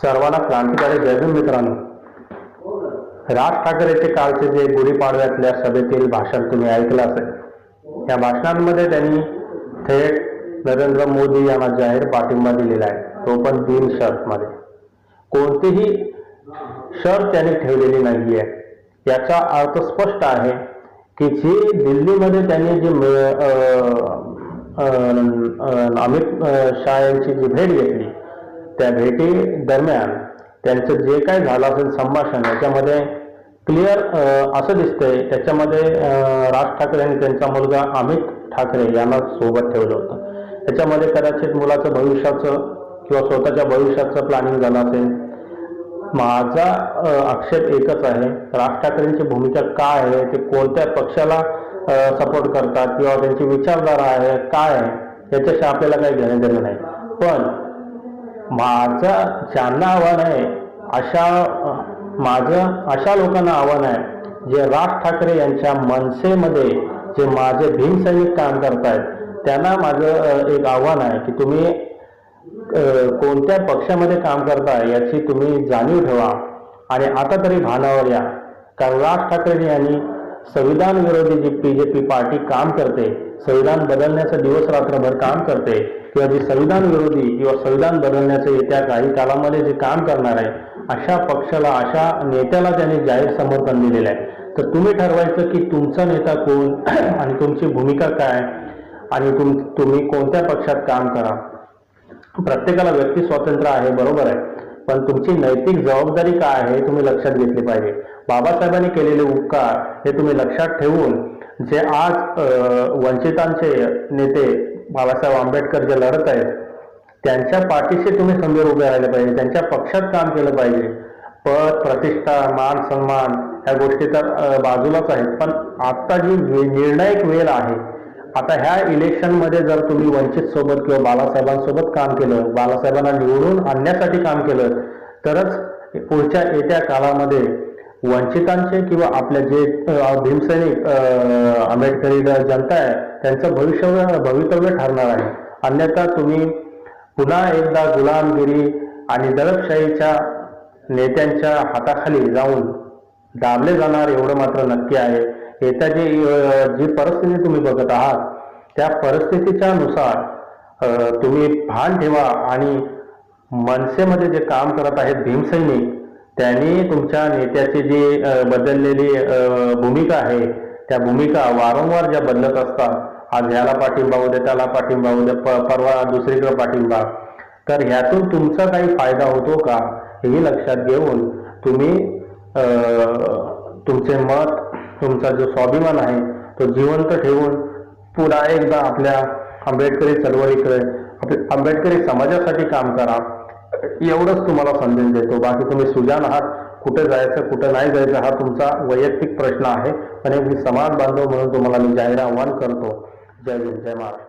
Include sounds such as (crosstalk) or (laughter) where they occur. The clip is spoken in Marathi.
सर्वांना क्रांतिकारी जय मित्रांनो. राज ठाकरेचे कालचे जे गुढीपाडव्यातल्या सभेतील भाषण तुम्ही ऐकलं असेल या भाषणांमध्ये त्यांनी थेट नरेंद्र मोदी यांना जाहीर पाठिंबा दिलेला आहे. तो पण तीन शर्टमध्ये कोणतीही शर्त त्यांनी ठेवलेली नाहीये. याचा अर्थ स्पष्ट आहे की जी दिल्लीमध्ये त्यांनी जी अमित शाह यांची जी भेट घेतली त्या भेटी दरम्यान त्यांचं जे काय झालं असेल संभाषण याच्यामध्ये क्लिअर असं दिसतंय. त्याच्यामध्ये राज ठाकरे आणि त्यांचा मुलगा अमित ठाकरे यांना सोबत ठेवलं होतं. त्याच्यामध्ये कदाचित मुलाचं भविष्याचं किंवा स्वतःच्या भविष्याचं प्लॅनिंग झालं असेल. माझा आक्षेप एकच आहे राज ठाकरेंची भूमिका काय आहे? ते कोणत्या पक्षाला सपोर्ट करतात? किंवा त्यांची विचारधारा आहे काय आहे? याच्याशी आपल्याला काही घेणं देणं नाही. पण माझं ज्यांना आव्हान आहे अशा माझं अशा लोकांना आव्हान आहे जे राज ठाकरे यांच्या मनसेमध्ये जे माझे भीमसैनिक काम करतायत त्यांना माझं एक आव्हान आहे की तुम्ही कोणत्या पक्षामध्ये काम करताय याची तुम्ही जाणीव ठेवा आणि आता तरी भानावर या. कारण राज ठाकरे यांनी संविधान विरोधी G B J P party काम करते संविधान बदलण्याचं दिवस रात्रभर काम करते किंवा जे संविधान विरोधी किंवा संविधान बदलण्याचं येत्या काही कालामध्ये जे काम करणार आहे अशा पक्षाला अशा नेत्याला त्यांनी जाहीर समर्थन दिलेलं आहे. तर तुम्ही ठरवायचं की तुमचा नेता कोण (clears throat) आणि तुमची भूमिका काय आणि तुम तुम्ही कोणत्या पक्षात काम करा. प्रत्येकाला व्यक्ती स्वातंत्र्य आहे बरोबर आहे. पण तुमची नैतिक जबाबदारी काय आहे तुम्ही लक्षात घेतली पाहिजे. बाबासाहेबांनी केलेले उपकार हे तुम्ही लक्षात ठेवून जे आज वंचितांचे नेते बाबासाहेब आंबेडकर जे लढत आहेत त्यांच्या पाठीशी तुम्ही समोर उभे राहिले पाहिजे त्यांच्या पक्षात काम केलं पाहिजे. पद प्रतिष्ठा मान सन्मान ह्या गोष्टी तर बाजूलाच आहेत. पण आता जी निर्णायक वेळ आहे आता ह्या इलेक्शनमध्ये जर तुम्ही वंचित सोबत किंवा बालासाहेबांसोबत काम केलं बालासाहेबांना निवडून आणण्यासाठी काम केलं तरच पुढच्या येत्या काळामध्ये वंचितांचे किंवा आपले जे भीमसैनिक आंबेडकरी जनता आहे त्यांचं भविष्य भवितव्य ठरणार आहे. अन्यथा तुम्ही पुन्हा एकदा गुलामगिरी आणि दडपशाहीच्या नेत्यांच्या हाताखाली जाऊन दाबले जाणार एवढं मात्र नक्की आहे. येत्या जी जी परिस्थिती तुम्ही बघत आहात त्या परिस्थितीच्या नुसार तुम्ही भान ठेवा आणि मनसेमध्ये जे काम करत आहेत भीमसैनिक त्यांनी तुमच्या नेत्याची जी बदललेली भूमिका आहे त्या भूमिका वारंवार ज्या बदलत असतात आज ह्याला पाठिंबा उद्या त्याला पाठिंबा उद्या प- परवा दुसरीकडे पाठिंबा तर ह्यातून तुमचा काही फायदा होतो का हेही लक्षात घेऊन तुम्ही तुमचे मत तुमचा जो स्वाभिमान आहे तो जिवंत ठेवून पुन्हा एकदा आपल्या आंबेडकरी चळवळीकडे आपल्या आंबेडकरी समाजासाठी काम करा. एवढंच तुम्हाला संदेश देतो. बाकी तुम्ही सुजान आहात. कुठे जायचं कुठं नाही जायचं हा तुमचा वैयक्तिक प्रश्न आहे. पण एक मी समाज बांधव म्हणून तुम्हाला मी जाहीर आव्हान करतो. जय हिंद जय महाराष्ट्र.